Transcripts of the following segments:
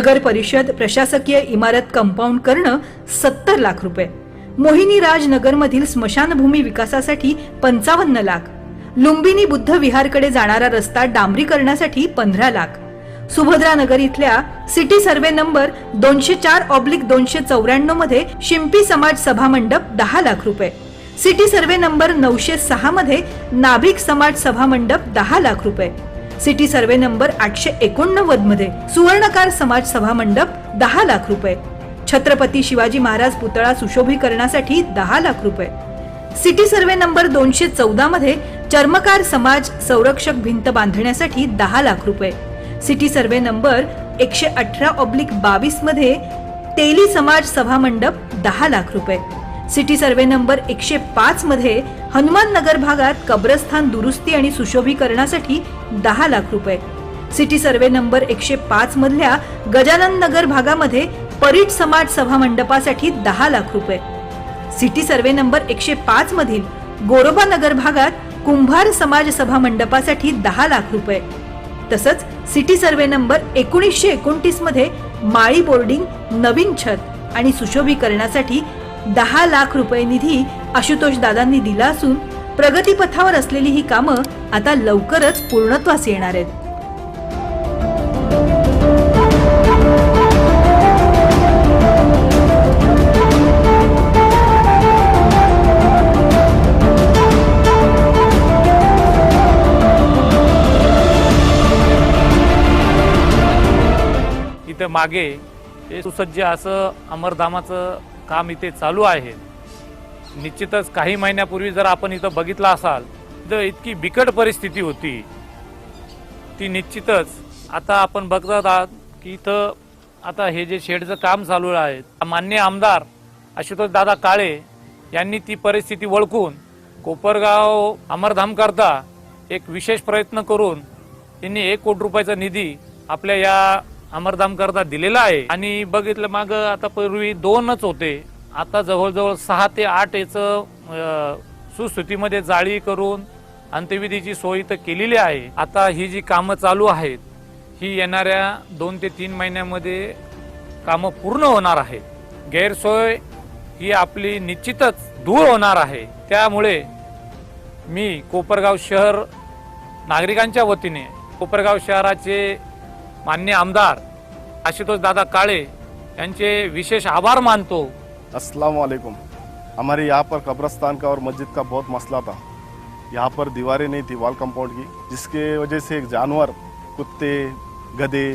नगर परिषद प्रशासकीय इमारत कंपाऊंड करणं सत्तर लाख रुपये. मोहिनी राज नगरमधील स्मशानभूमी विकासासाठी पंचावन्न लाख. लुंबिनी बुद्ध विहारकडे जाणारा रस्ता डांबरीकरणासाठी पंधरा लाख. सुभद्रा नगर इथल्या सिटी सर्वे नंबर दोनशे चार ऑब्लिक दोनशे चौऱ्याण्णवमध्ये शिंपी समाज सभा मंडप दहा लाख रुपये. सिटी सर्वे नंबर नऊशे सहा मध्ये नाभिक समाज सभा मंडप दहा लाख रुपये. सिटी सर्वे नंबर आठशे एकोणनव्वदमध्ये सुवर्णकार समाज सभा मंडप दहा लाख रुपये. छत्रपती शिवाजी महाराज पुतळा सुशोभीकरणासाठी दहा लाख रुपये. सिटी सर्वे नंबर दोनशे चौदा मध्ये चर्मकार समाज संरक्षक भिंत बांधण्यासाठी दहा लाख रुपये. सिटी सर्वे नंबर एकशे अठरा ऑब्लिक बावीसमध्ये तेली समाज सभा मंडप दहा लाख रुपये. सिटी सर्वे नंबर एकशे पाच मध्ये हनुमान नगर भागात कब्रस्थान दुरुस्ती आणि सुशोभीकरणासाठी दहा लाख रुपये. सिटी सर्वे नंबर एकशे पाच मधल्या गजानन नगर भागामध्ये परीट समाज सभा मंडपासाठी दहा लाख रुपये. सिटी सर्वे नंबर एकशे पाच मधील गोरोबा नगर भागात कुंभार समाज सभा मंडपासाठी दहा लाख रुपये. तसंच सिटी सर्वे नंबर एकोणीसशे एकोणतीसमध्ये माळी बोर्डिंग नवीन छत आणि सुशोभीकरणासाठी दहा लाख रुपये निधी आशुतोष दादांनी दिला असून प्रगतीपथावर असलेली ही कामं आता लवकरच पूर्णत्वास येणार आहेत. इथं मागे हे सुसज्ज असं अमरधामाचं काम इथे चालू आहे. निश्चितच काही महिन्यापूर्वी जर आपण इथं बघितलं असाल तर इतकी बिकट परिस्थिती होती. ती निश्चितच आता आपण बघत आहात की इथं आता हे जे शेडचं काम चालू आहे मान्य आमदार आशुतोष दादा काळे यांनी ती परिस्थिती ओळखून कोपरगाव अमरधाम करता एक विशेष प्रयत्न करून त्यांनी एक कोटी रुपयाचा निधी आपल्या या अमरधाम करता दिलेला आहे. आणि बघितलं माग आता पूर्वी दोनच होते. आता जवळजवळ सहा ते आठ याचं सुस्थितीमध्ये जाळी करून अंत्यविधीची सोय तर केलेली आहे. आता ही जी कामं चालू आहेत ही येणाऱ्या दोन ते तीन महिन्यामध्ये कामं पूर्ण होणार आहेत. गैरसोय ही आपली निश्चितच दूर होणार आहे. त्यामुळे मी कोपरगाव शहर नागरिकांच्या वतीने कोपरगाव शहराचे मान्य आमदार आशुतोष दादा काळे यांचे विशेष आभार मानतो. अस्सलाम वालेकुम हमारे यहाँ पर कब्रस्तान का और मस्जिद का बहुत मसला था। यहाँ पर दीवारें नहीं थी वॉल कंपाउंड की जिसके वजह से एक जानवर कुत्ते गधे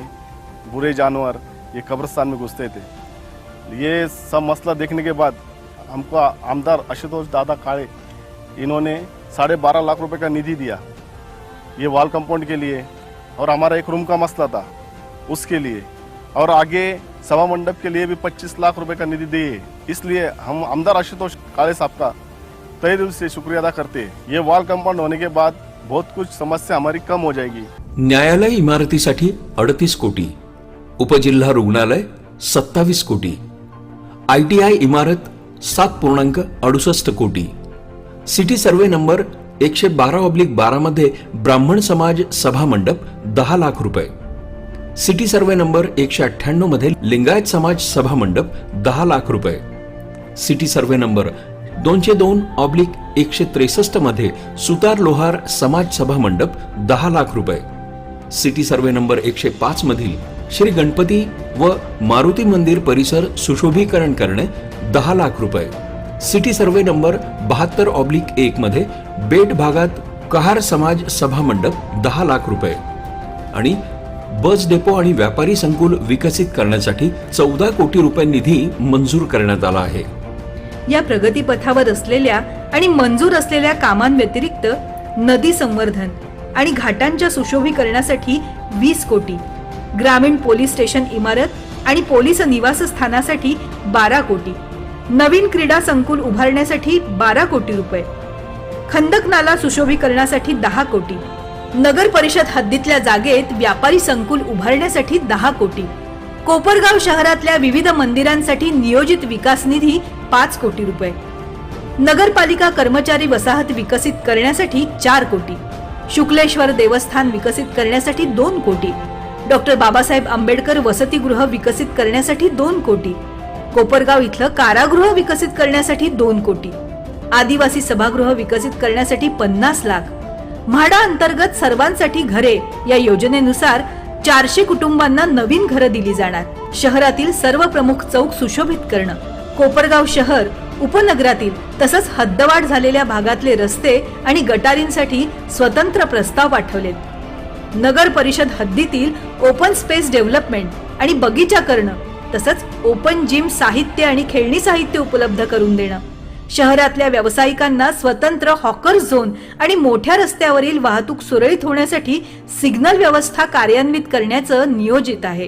बुरे जानवर ये कब्रस्तान में घुसते थे। ये सब मसला देखने के बाद हमको आमदार आशुतोष दादा काळे इन्होंने साढ़े बारह लाख रुपए का निधि दिया। ये वॉल कंपाउंड के लिए और हमारा एक रूम का मसला था, उसके लिए। और आगे सभा मंडप के लिए भी 25 लाख रुपए का निधि दिए। इसलिए हम आमदार आशुतोष काळे साहब का तय दिल से शुक्रिया अदा करते हैं। ये वॉल कंपाउंड होने के बाद बहुत कुछ समस्या हमारी कम हो जाएगी। न्यायालय इमारतीसाठी अडतीस कोटी, उपजिल्हा रुग्णालय सत्तावीस कोटी, आय टी आय इमारत सात पूर्णांक अडुसष्ट कोटी, सिटी सर्वे नंबर एकशे बारा ऑब्लिक बारामध्ये ब्राह्मण समाज सभा मंडप दहा लाख रुपये. सिटी सर्वे नंबर एकशे अठ्ठ्याण्णवमध्ये लिंगायत समाज सभा मंडप दहा लाख रुपये. सिटी सर्वे नंबर दोनशे दोन ऑब्लिक एकशे त्रेसष्टमध्ये सुतार लोहार समाज सभा मंडप दहा लाख रुपये. सिटी सर्वे नंबर एकशे पाच मधील श्री गणपती व मारुती मंदिर परिसर सुशोभीकरण करणे दहा लाख रुपये. सिटी सर्वे नंबर बहात्तर ऑब्लिक एक मध्ये बेट भागात कहार समाज सभा मंडप दहा लाख रुपये आणि बस डेपो आणि व्यापारी संकुल विकसित करण्यासाठी चौदा कोटी रुपये निधी मंजूर करण्यात आला आहे. या प्रगतीपथावर असलेल्या आणि मंजूर असलेल्या कामांव्यतिरिक्त नदी संवर्धन आणि घाटांच्या सुशोभीकरणासाठी वीस कोटी ग्रामीण पोलीस स्टेशन इमारत आणि पोलीस निवासस्थानासाठी बारा कोटी नवीन क्रीडा संकुल उभारण्यासाठी बारा कोटी रुपये. खंदक नाला सुशोभीकरणासाठी दहा कोटी. नगर परिषद हद्दीतल्या जागेत व्यापारी संकुल उभारण्यासाठी दहा कोटी. कोपरगाव शहरातल्या विविध मंदिरांसाठी नियोजित विकास निधी पाच कोटी रुपये. नगरपालिका कर्मचारी वसाहत विकसित करण्यासाठी चार कोटी. शुक्लेश्वर देवस्थान विकसित करण्यासाठी दोन कोटी. डॉक्टर बाबासाहेब आंबेडकर वसतिगृह विकसित करण्यासाठी दोन कोटी. कोपरगाव इथलं कारागृह विकसित करण्यासाठी दोन कोटी. आदिवासी सभागृह विकसित करण्यासाठी पन्नास लाख. म्हाडा अंतर्गत सर्वांसाठी घरे या योजनेनुसार चारशे कुटुंबांना नवीन घरं दिली जाणार. शहरातील सर्व प्रमुख चौक सुशोभित करणं. कोपरगाव शहर उपनगरातील तसंच हद्दवाढ झालेल्या भागातले रस्ते आणि गटारींसाठी स्वतंत्र प्रस्ताव पाठवलेत. नगर परिषद हद्दीतील ओपन स्पेस डेव्हलपमेंट आणि बगीचा करणं तसंच ओपन जिम साहित्य आणि खेळणी साहित्य उपलब्ध करून देणं. शहरातल्या व्यावसायिकांना स्वतंत्र हॉकर झोन आणि मोठ्या रस्त्यावरील वाहतूक सुरळीत होण्यासाठी सिग्नल व्यवस्था कार्यान्वित करण्याचं नियोजित आहे.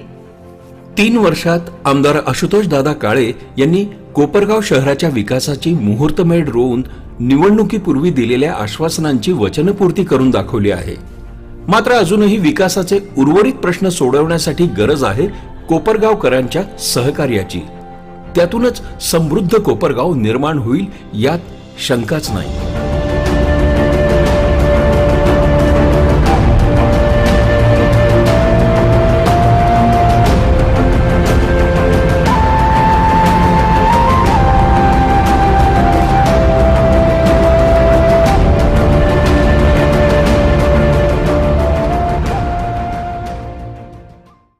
तीन वर्षात आमदार आशुतोष दादा काळे यांनी कोपरगाव शहराच्या विकासाची मुहूर्तमेढ रोवून निवडणुकीपूर्वी दिलेल्या आश्वासनांची वचनपूर्ती करून दाखवली आहे. मात्र अजूनही विकासाचे उर्वरित प्रश्न सोडवण्यासाठी गरज आहे कोपरगावकरांच्या सहकार्याची. त्यातूनच समृद्ध कोपरगाव निर्माण होईल यात शंकाच नाही.